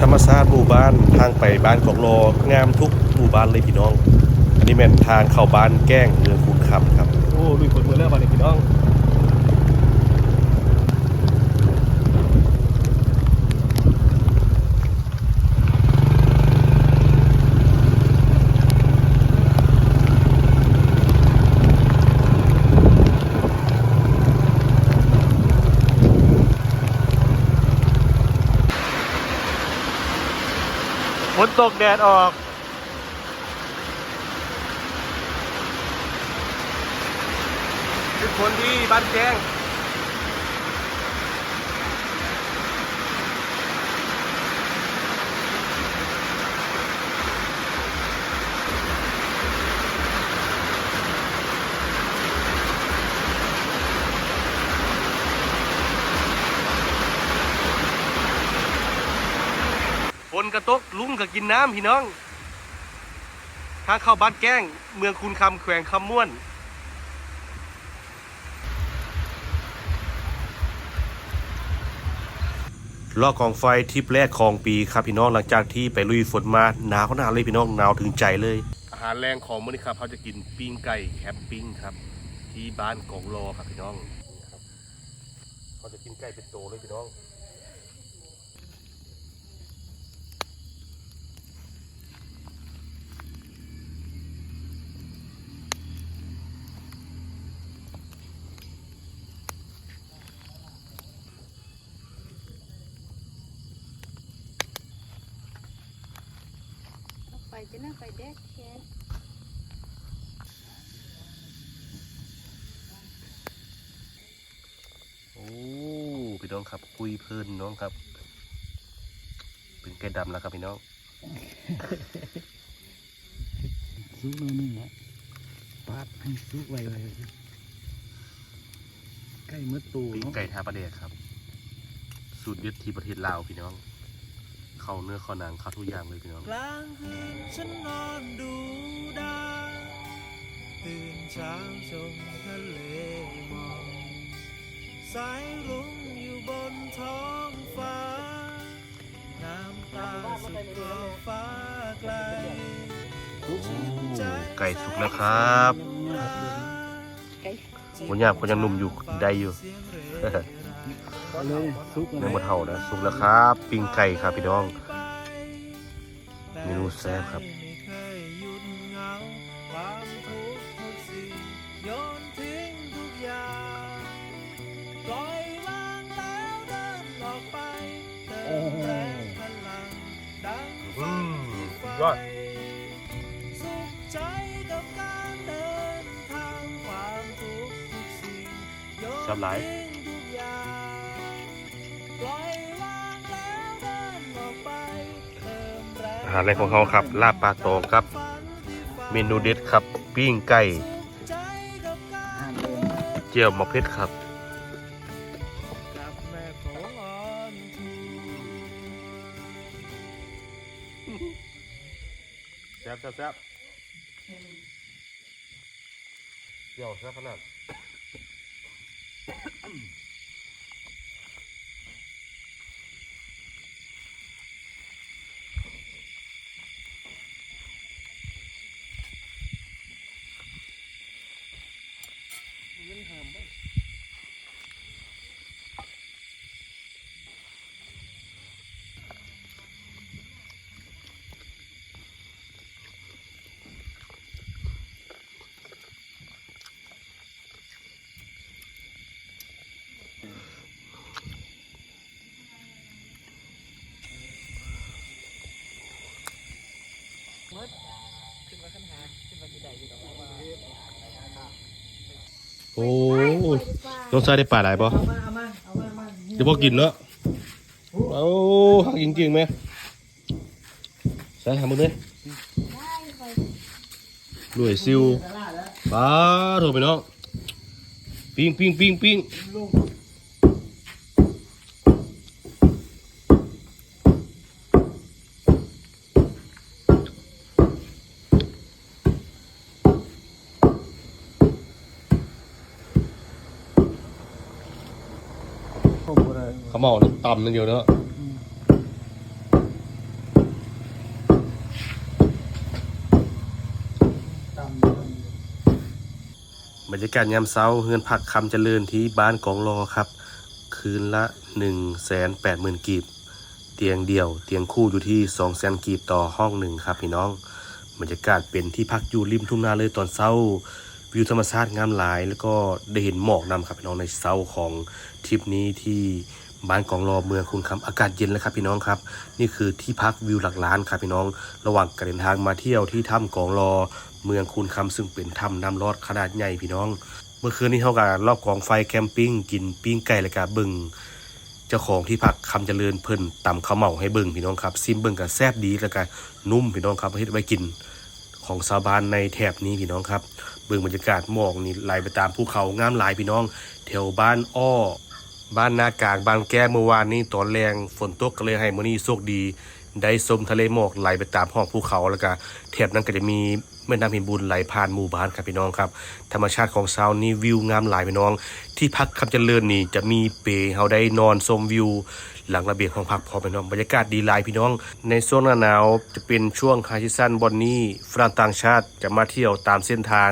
ธรรมชาติหมู่บ้านทางไปบ้านของโลงามทุกหมู่บ้านเลยพี่น้อง อันนี้แม่นทางเข้าบ้านแก้งเมืองคูนคำครับ โอ้ลุยฝนเมื่อเล้วบ้านพี่น้อง ตกแดดออกเป็นฝนที่บ้านแจ้ง ฝน กระตกลุงก็กินน้ำพี่น้อง ทางเข้าบ้านแก้ง เมืองคุณคำแขวงคำม่วนลอกกองไฟทริปแรกของปีครับพี่น้องหลังจากที่ไปลุยฝนมาหนาวขนาดเลยพี่น้องหนาวถึงใจเลย อาหารแรงของมื้อนี้ครับเขาจะกินปิ้งไก่แคมปิ้งครับ ที่บ้านกองรอครับพี่น้องนี่ครับเขาจะกินไก่เป็นโตเลยพี่น้อง ไปจะน่าไปแดกแค่โอ้พี่น้องครับคุยเพลินน้องครับ เป็นไก่ดำแล้วครับพี่น้องซุกหน่อยหนึงละปาดให้ซุกไวๆใกล้มืดตูปิ้งเนาะไก่ทาประเดกครับ สูตรเด็ดที่ประเทศลาวพี่น้อง เข้าเนื้อเข้าหนังเข้าทุกอย่างเลยพี่น้อง กลางคืน ฉันนอนดูดาวตื่นเช้าชมทะเลหมอกสายรุ้งอยู่บนท้องฟ้า น้ำตาสุดขอบฟ้าไกลไก่สุกแล้วครับไก่วันยามก็ยังหนุ่มอยู่ได้อยู่เลยซุกยังบ่เท่านะ สุกแล้วครับ ปิ้งไก่ครับพี่น้องเม นูแซ่บครับไม่เคยหยุดเหงาความทุกข์ทุกสิ่งโยนทิ้งทุกอย่างปล่อยวางแล้วเดินออกไปเติมแรงพลังดังฝันที่ไฟยอดสุขใจกับการเดินทางความทุกข์ทุกสิ่งโยนชอบหลายทิ้ง มแรงอาหารแรกของเขาครับลาบปลาตองครับ เมนูเด็ดครับปิ้งไก่ใจกับการห้ามเดินเจียวมะเพ็ดครับกับแม่ของอ่อนทูแซ่บแซ่บแซ่บเจียวแซ่บขนาด โอ้น้องชายได้ปลาหลายปะเดี๋ยวพอกินเนาะโอ้หักจริงๆไหมใส่ทำมือเลยรวยซิวปลาโถไปน้องปิ้งปิ้งปิ้งปิ้ง ต่ำนั่นเดียเนาะบรรยากาศยามเช้าเฮือนผักคำเจริญที่บ้านกองรอครับ คืนละ 1 8 0 0 0 0กีบ เตียงเดี่ยว เตียงคู่อยู่ที่ 2 0 0 0 0 0กีบต่อห้องหนึ่งครับพี่น้อง บรรยากาศเป็นที่พักอยู่ริมทุ่งนาเลยตอนเช้า วิวธรรมชาติงามหลาย แล้วก็ได้เห็นหมอกนำครับพี่น้องในเช้าของทริปนี้ที่ บ้านกองรอเมืองคุณคำอากาศเย็นแล้วครับพี่น้องครับ นี่คือที่พักวิวหลักล้านครับพี่น้อง ระหว่างการเดินทางมาเที่ยวที่ถ้ำกองรอเมืองคุณคำซึ่งเป็นถ้ำน้ำรอดขนาดใหญ่พี่น้อง เมื่อคืนนี้เท่ากับรอบกองไฟแคมปิ้งกินปิ้งไก่และกาบึงเจ้าของที่พักคำเจริญเพิ่นตำข้าวเหมาให้เบิ่งพี่น้องครับซิมเบิ่งกับแซบดีแล้วก็นุ่มพี่น้องครับเฮ็ดไว้กินของชาวบ้านในแถบนี้พี่น้องครับ เบิ่งบรรยากาศหมอกนี่ไหลไปตามภูเขางามหลายพี่น้องแถวบ้านอ้อ บ้านนากางบางแก้เมื่อวานนี้ตอนแรงฝนตกก็เลยให้มื้อนี้โชคดี ได้ชมทะเลหมอกไหลไปตามห้องภูเขาแล้วก็แถบนั้นก็จะมีแม่น้ำพินบุญไหลผ่านหมู่บ้านครับพี่น้องครับ ธรรมชาติของเซานี่วิวงามหลายพี่น้อง ที่พักคำเจริญนี่จะมีเปเฮาได้นอนชมวิว หลังระเบียงห้องพักพอพี่น้องบรรยากาศดีหลายพี่น้อง ในช่วงหน้าหนาวจะเป็นช่วงไฮซีซั่นบอนนี้ฝรั่งต่างชาติจะมาเที่ยวตามเส้นทาง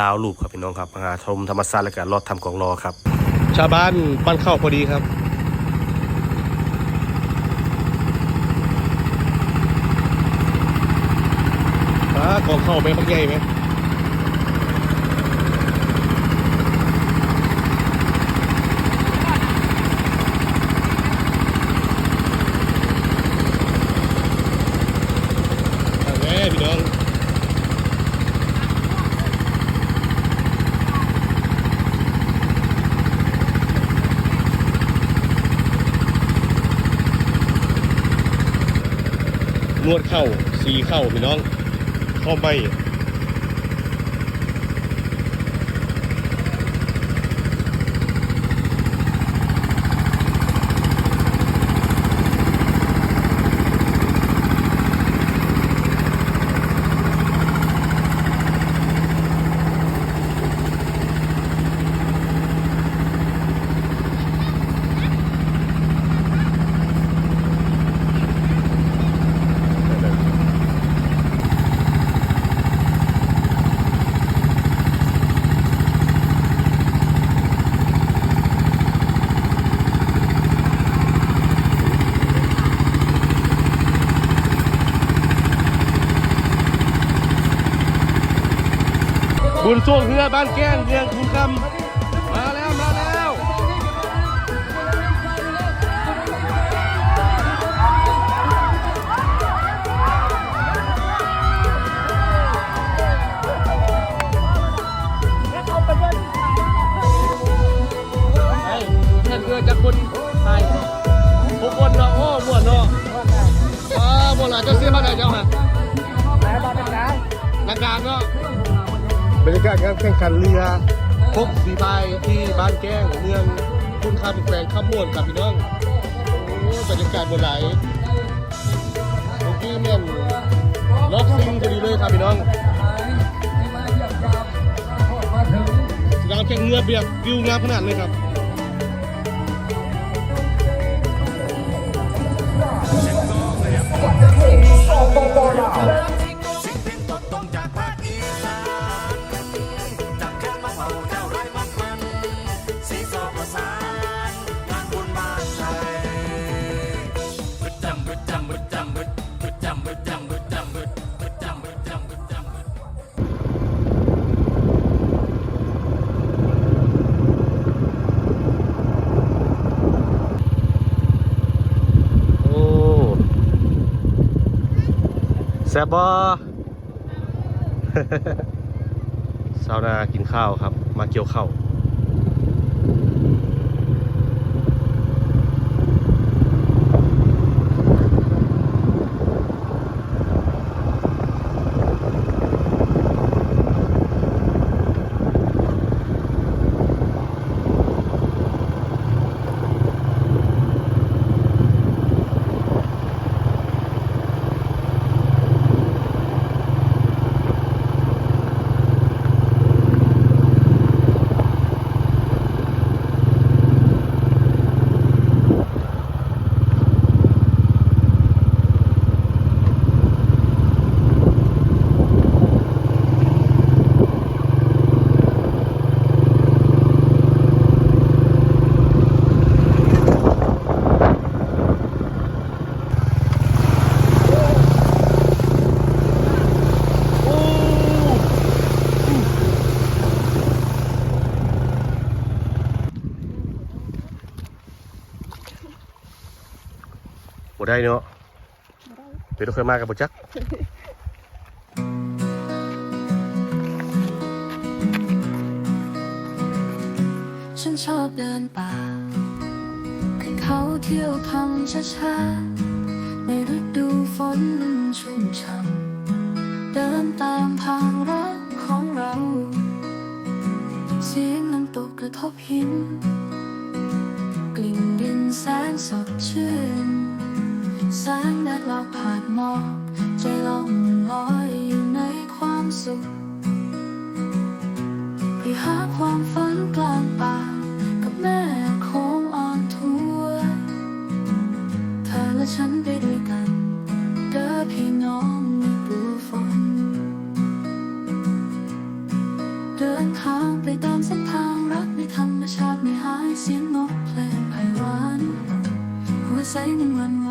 ลาวลูปครับพี่น้องครับมาหาชมธรรมชาติและการลอดทำของรอครับ ชาวบ้านปั้นเข้าพอดีครับฟ้ากองเข้าไหมพักใหญ่ไหมเอาแม่พี่น้อง นวดเข้าสีเข้าพี่น้องเข้าไม่ บุญส่วงเรือบ้านแก้งเมืองคุณคำมาแล้วมาแล้วเฮ้ยเพื่อนเพื่อนจะคนไทยหกคนเนาะโอ้ม่วนเนาะอ่าม่วนหลายเจ้าเสียบ้านไหนเจ้าฮะนากลางเนาะ บรรยากาศการแข่งขันเรือพบสีพายที่บ้านแก้งเมืองคุณคำแขวงข้ามม่วนกับพี่น้องโอ้บรรยากาศบนไหลเมื่อกี้เนี่ยล็อกซิงพอดีเลยครับพี่น้องสนามแข่งเรือเบียบวิวงามขนาดเลยครับโแซบบอสาวนากินข้าวครับ มาเกี่ยวข้าว ได้เนาะเดี๋ยวเราเคยมากับบุจักฉันชอบเดินป่าให้เขาเที่ยวทำช้าๆในฤดูฝนชุ่มช่ำเดินตามทางรักของเรา เสียงน้ำตกกระทบหิน กลิ่นดินแสนสดชื่น แสงแดดลอบผ่านหมอกใจล่องลอยอยู่ในความสุข ไปหาความฝันกลางป่ากับแม่โค้งอ่อนทัวเธอและฉันไปด้วยกัน เด้อพี่น้องในฤดูฝนเดินทางไปตามเส้นทางรักในธรรมชาติไม่หายเสียงนกเพลงไพเราะหัวใจนั้นวัน